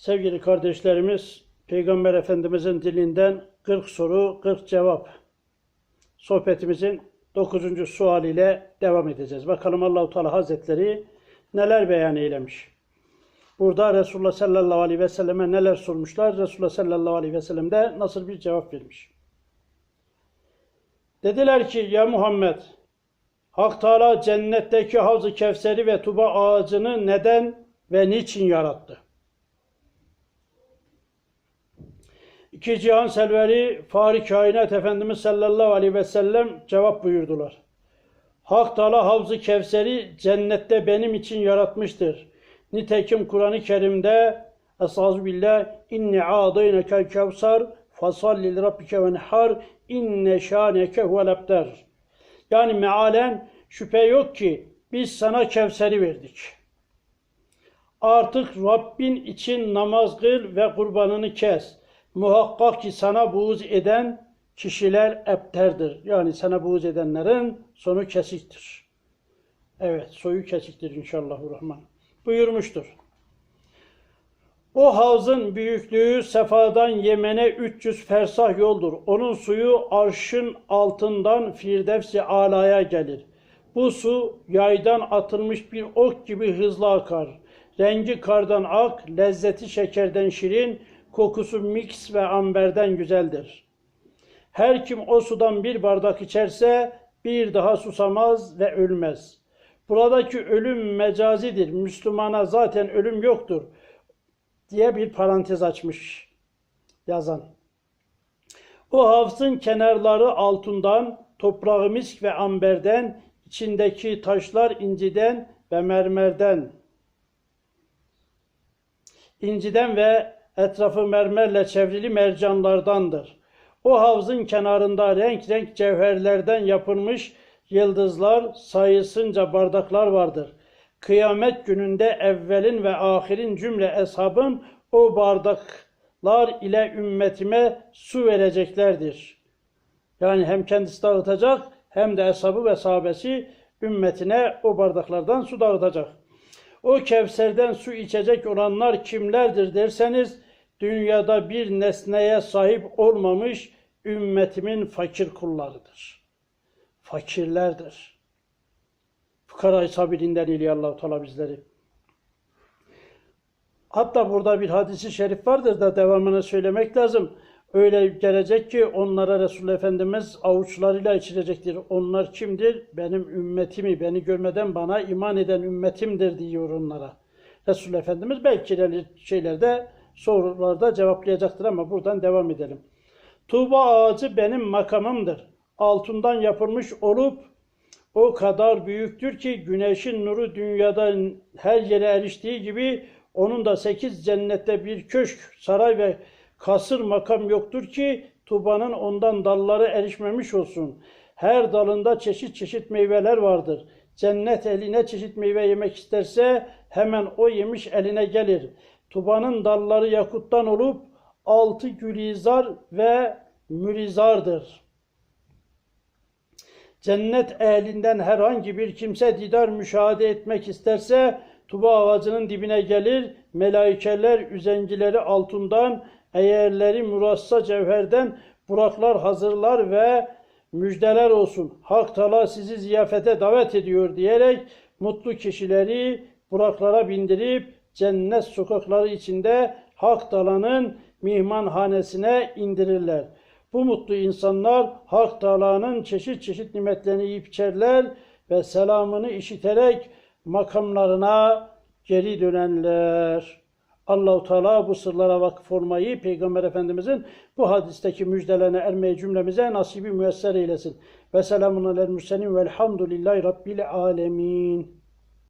Sevgili kardeşlerimiz, Peygamber Efendimizin dilinden 40 soru, 40 cevap sohbetimizin 9. sual ile devam edeceğiz. Bakalım Allahu Teala Hazretleri neler beyan eylemiş. Burada Resulullah sallallahu aleyhi ve selleme neler sormuşlar? Resulullah sallallahu aleyhi ve sellem de nasıl bir cevap vermiş? Dediler ki ya Muhammed Hak Teala cennetteki Havz-ı Kevser'i ve Tuba ağacını neden ve niçin yarattı? İki cihan selveri Fahri Kainat Efendimiz sallallahu aleyhi ve sellem cevap buyurdular. Hak Teala Havz-ı Kevser'i cennette benim için yaratmıştır. Nitekim Kur'an-ı Kerim'de Estağfirullah billah inni a'daynekel kevsar fasalli li rabbike venhar inne şaneke huvel abtar. Yani mealen şüphe yok ki biz sana Kevser'i verdik. Artık Rabbin için namaz kıl ve kurbanını kes. Muhakkak ki sana buğz eden kişiler ebterdir. Yani sana buğz edenlerin sonu kesiktir. Evet, soyu kesiktir inşallahurrahman. Buyurmuştur. O havzın büyüklüğü Sefa'dan Yemen'e 300 fersah yoldur. Onun suyu arşın altından Firdevs-i Ala'ya gelir. Bu su yaydan atılmış bir ok gibi hızlı akar. Rengi kardan ak, lezzeti şekerden şirin, kokusu mix ve amberden güzeldir. Her kim o sudan bir bardak içerse bir daha susamaz ve ölmez. Buradaki ölüm mecazidir. Müslümana zaten ölüm yoktur diye bir parantez açmış yazan. O havzın kenarları altından, toprağı misk ve amberden, içindeki taşlar inciden ve mermerden. İnciden ve etrafı mermerle çevrili mercanlardandır. O havzın kenarında renk renk cevherlerden yapılmış yıldızlar, sayısınca bardaklar vardır. Kıyamet gününde evvelin ve ahirin cümle eshabın o bardaklar ile ümmetime su vereceklerdir. Yani hem kendisi dağıtacak hem de eshabı ve sahabesi ümmetine o bardaklardan su dağıtacak. O Kevser'den su içecek olanlar kimlerdir derseniz dünyada bir nesneye sahip olmamış ümmetimin fakir kullarıdır. Fakirlerdir. Fukara-i sabirinden iliyor Allah-u Teala bizleri. Hatta burada bir hadisi şerif vardır da devamını söylemek lazım. Öyle gelecek ki onlara Resul Efendimiz avuçlarıyla içirecektir. Onlar kimdir? Benim ümmetimi, beni görmeden bana iman eden ümmetimdir diyor onlara. Resul Efendimiz belki şeylerde sorularda cevaplayacaktır ama buradan devam edelim. Tuğba ağacı benim makamımdır. Altından yapılmış olup o kadar büyüktür ki güneşin nuru dünyada her yere eriştiği gibi onun da sekiz cennette bir köşk, saray ve kasır makam yoktur ki Tuba'nın ondan dalları erişmemiş olsun. Her dalında çeşit çeşit meyveler vardır. Cennet eline çeşit meyve yemek isterse hemen o yemiş eline gelir. Tuba'nın dalları yakuttan olup altı gülizar ve mürizardır. Cennet ehlinden herhangi bir kimse didar müşahede etmek isterse Tuba ağacının dibine gelir, melaikeler üzengileri altından, eğerleri murassa cevherden buraklar hazırlar ve müjdeler olsun. Hak Teala sizi ziyafete davet ediyor diyerek mutlu kişileri buraklara bindirip cennet sokakları içinde Hak Teala'nın mihmanhanesine indirirler. Bu mutlu insanlar Hak Teala'nın çeşit çeşit nimetlerini yiyip içerler ve selamını işiterek makamlarına geri dönenler. Allahu Teala bu sırlara vakıf olmayı Peygamber Efendimizin bu hadisteki müjdelerine ermeyi cümlemize nasibi müyesser eylesin. Ve selamun alel mürselin velhamdülillahi rabbil alemin.